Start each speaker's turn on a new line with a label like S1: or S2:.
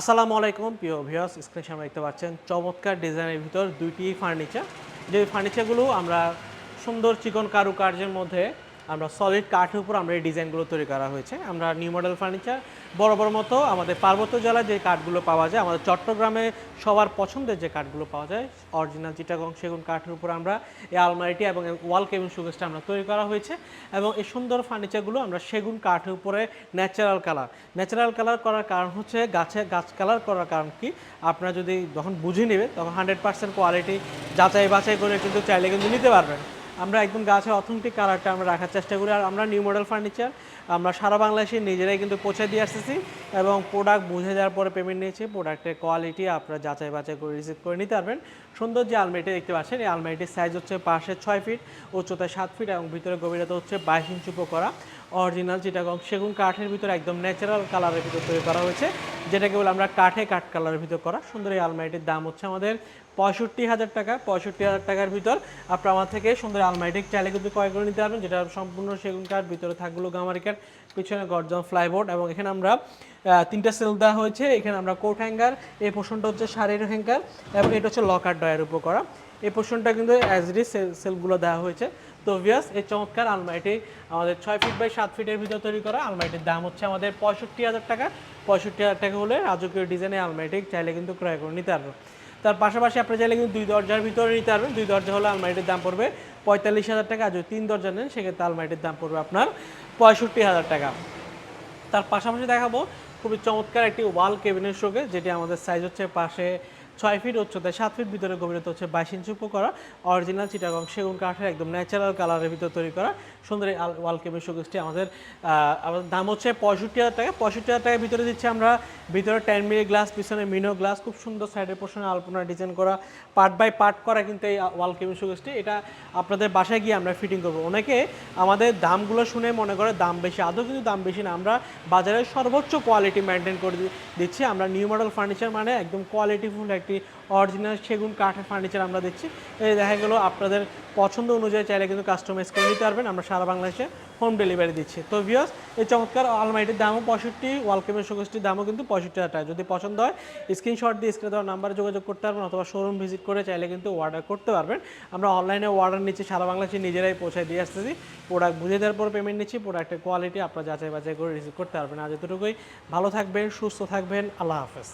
S1: আসসালামু আলাইকুম, প্রিয় ভিউয়ার্স স্ক্রিনে সামনে দেখতে পাচ্ছেন। চমৎকার ডিজাইনের ভিতর দুইটি ফার্নিচার যে ফার্নিচারগুলো আমরা সুন্দর চিকন কারুকার্যের মধ্যে আমরা সলিড কাঠের উপর আমরা এই ডিজাইনগুলো তৈরি করা হয়েছে। আমরা নিউ মডেল ফার্নিচার বড় বড় মতো আমাদের পার্বত্য জেলায় যে কাঠগুলো পাওয়া যায়, আমাদের চট্টগ্রামে সবার পছন্দের যে কাঠগুলো পাওয়া যায় অরিজিনাল চিটাগং সেগুন কাঠের উপর আমরা এই আলমারিটি এবং ওয়াল কেবিন সুগেসটা আমরা তৈরি করা হয়েছে এবং এই সুন্দর ফার্নিচারগুলো আমরা সেগুন কাঠের উপরে ন্যাচারাল কালার ন্যাচারাল কালার করার কারণ হচ্ছে গাছে গাছ কালার করার কারণ কি? আপনারা যদি যখন বুঝে নেবে তখন হান্ড্রেড পার্সেন্ট কোয়ালিটি যাচাই বাছাই করে কিন্তু চাইলে কিন্তু নিতে পারবেন। আমরা একদম গাছের অথেন্টিক কালারটা আমরা রাখার চেষ্টা করি। আর আমরা নিউ মডেল ফার্নিচার আমরা সারা বাংলাদেশে নিজেরাই কিন্তু পৌঁছে দিয়ে আসতেছি এবং প্রোডাক্ট বুঝে যাওয়ার পরে পেমেন্ট নিয়েছি। প্রোডাক্টের কোয়ালিটি আপনারা যাচাই বাছাই করে রিসিভ করে নিতে পারবেন। সুন্দর যে আলমারিটি দেখতে পাচ্ছেন, এই আলমারিটির সাইজ হচ্ছে পাশে ছয় ফিট উচ্চতায় সাত ফিট এবং ভিতরে গভীরতা হচ্ছে বাইশ ইঞ্চি উপ করা অরিজিনাল চিটাগং। সেগুন কাঠের ভিতরে একদম ন্যাচারাল কালারের ভিতর তৈরি করা হয়েছে, যেটাকে বলে আমরা কাঠে কাঠ কালারের ভিতর করা। সুন্দর এই আলমারিটির দাম হচ্ছে আমাদের পঁয়ষট্টি হাজার টাকা। পঁয়ষট্টি হাজার টাকার ভিতর আপনার আমার থেকে সুন্দর আলমারিটি চাইলে কিন্তু ক্রয় করে নিতে পারবেন, যেটা সম্পূর্ণ সেগুন কাঠ, ভিতরে থাকগুলো গামারি কাঠ পিছনে গর্জন ফ্লাইবোর্ড এবং এখানে আমরা তিনটা সেল দেওয়া হয়েছে। এখানে আমরা কোট হ্যাঙ্গার এই পোর্শনটা হচ্ছে শাড়ির হ্যাঙ্গার এবং এটা হচ্ছে লকার ডয়ের উপর করা এই পোর্শনটা কিন্তু অ্যাজ ডি সেলগুলো দেওয়া হয়েছে। তো ভিয়াস এই চমৎকার আলমারিটি আমাদের ছয় ফিট বাই সাত ফিটের ভিতর তৈরি করা। আলমারিটির দাম হচ্ছে আমাদের পঁয়ষট্টি হাজার টাকা। পঁয়ষট্টি হাজার টাকা হলে রাজকীয় ডিজাইনের আলমারিটি চাইলে কিন্তু ক্রয় করে নিতে পারবেন। তার পাশাপাশি আপনি চাইলে কিন্তু দুই দরজার ভিতরে নিতে পারবেন। দুই দরজা হলে আলমারিটির দাম পড়বে পঁয়তাল্লিশ হাজার টাকা। আর যদি তিন দরজা নেন, সেক্ষেত্রে আলমারিটির দাম পড়বে আপনার পঁয়ষট্টি হাজার টাকা। তার পাশাপাশি দেখাবো খুবই চমৎকার একটি ওয়াল কেবিনের শোকে যেটি আমাদের সাইজ হচ্ছে পাশে ছয় ফিট উচ্চতায়, সাত ফিট ভিতরে গভীরতা হচ্ছে বাইশ ইঞ্চি উপর করা অরিজিনাল চিটাগং সেগুন কাঠের একদম ন্যাচারাল কালারের ভিতর তৈরি করা। সুন্দর এই ওয়াল কেবিন শোকেসটি আমাদের আমাদের দাম হচ্ছে পঁয়ষট্টি হাজার টাকা। পঁয়ষট্টি হাজার টাকার ভিতরে দিচ্ছি আমরা, ভিতরে টেন মিলি গ্লাস পিছনে মিনো গ্লাস খুব সুন্দর সাইডের পোর্শনে আলপনা ডিজাইন করা পার্ট বাই পার্ট করা কিন্তু এই ওয়াল কেবিন শোকেসটি এটা আপনাদের বাসায় গিয়ে আমরা ফিটিং করব। অনেকে আমাদের দামগুলো শুনে মনে করে দাম বেশি, আদৌ কিন্তু দাম বেশি না। আমরা বাজারের সর্বোচ্চ কোয়ালিটি মেনটেন করে দিচ্ছি। আমরা নিউ মডেল ফার্নিচার মানে একদম কোয়ালিটিফুল একটি অরিজিনাল সেগুন কাঠের ফার্নিচার আমরা দিচ্ছি এই দেখা গেলো আপনাদের পছন্দ অনুযায়ী চাইলে কিন্তু কাস্টমাইজ করে নিতে পারবেন। আমরা সারা বাংলাদেশে হোম ডেলিভারি দিচ্ছি। তো ভিউয়ার্স এই চমৎকার আলমারিটির দামও পঁয়ষট্টি ওয়ালকেমের শোকেসটির দামও কিন্তু পঁয়ষট্টি হাজার টাকা। যদি পছন্দ হয় স্ক্রিনশট দিয়ে স্ক্রিনে দেওয়ার নাম্বারে যোগাযোগ করতে পারবেন অথবা শোরুম ভিজিট করে চাইলে কিন্তু অর্ডার করতে পারবেন। আমরা অনলাইনে অর্ডার নিচ্ছি, সারা বাংলাদেশে নিজেরাই পৌঁছায় দিয়ে আসতেছি। প্রোডাক্ট বুঝে দেওয়ার পর পেমেন্ট নিচ্ছি প্রোডাক্টের কোয়ালিটি আপনারা যাচাই বাছাই করে রিসিভ করতে পারবেন। আজ এতটুকুই। ভালো থাকবেন, সুস্থ থাকবেন। আল্লাহ হাফেজ।